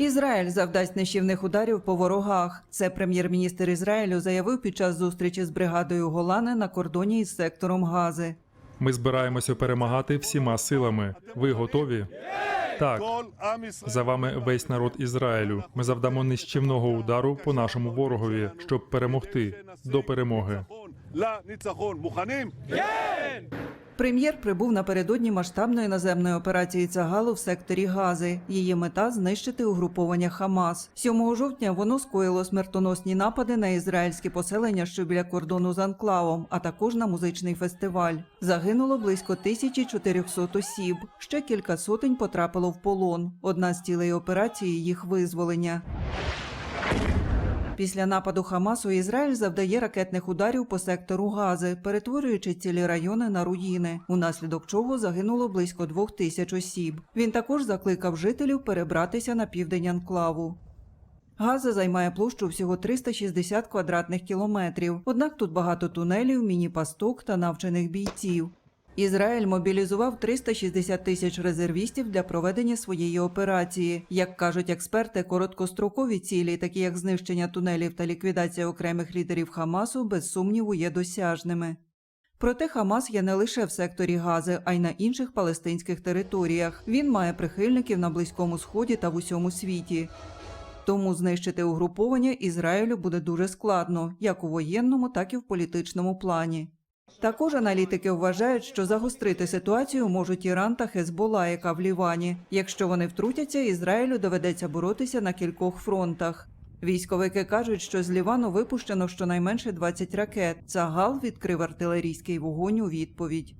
Ізраїль завдасть нищівних ударів по ворогах. Це прем'єр-міністр Ізраїлю заявив під час зустрічі з бригадою Голани на кордоні із сектором Гази. Ми збираємося перемагати всіма силами. Ви готові? Так, за вами весь народ Ізраїлю. Ми завдамо нищівного удару по нашому ворогові, щоб перемогти до перемоги. Прем'єр прибув напередодні масштабної наземної операції Цагалу в секторі Гази. Її мета знищити угруповання Хамас. 7 жовтня воно скоїло смертоносні напади на ізраїльські поселення, що біля кордону з Анклавом, а також на музичний фестиваль. Загинуло близько 1400 осіб. Ще кілька сотень потрапило в полон. Одна з цілей операції їх визволення. Після нападу Хамасу Ізраїль завдає ракетних ударів по сектору Гази, перетворюючи цілі райони на руїни, унаслідок чого загинуло близько двох тисяч осіб. Він також закликав жителів перебратися на південь анклаву. Газа займає площу всього 360 квадратних кілометрів. Однак тут багато тунелів, міні-пасток та навчених бійців. Ізраїль мобілізував 360 тисяч резервістів для проведення своєї операції. Як кажуть експерти, короткострокові цілі, такі як знищення тунелів та ліквідація окремих лідерів Хамасу, без сумніву є досяжними. Проте Хамас є не лише в секторі Гази, а й на інших палестинських територіях. Він має прихильників на Близькому Сході та в усьому світі. Тому знищити угруповання Ізраїлю буде дуже складно, як у воєнному, так і в політичному плані. Також аналітики вважають, що загострити ситуацію можуть Іран та Хезбола, яка в Лівані. Якщо вони втрутяться, Ізраїлю доведеться боротися на кількох фронтах. Військовики кажуть, що з Лівану випущено щонайменше 20 ракет. Цагал відкрив артилерійський вогонь у відповідь.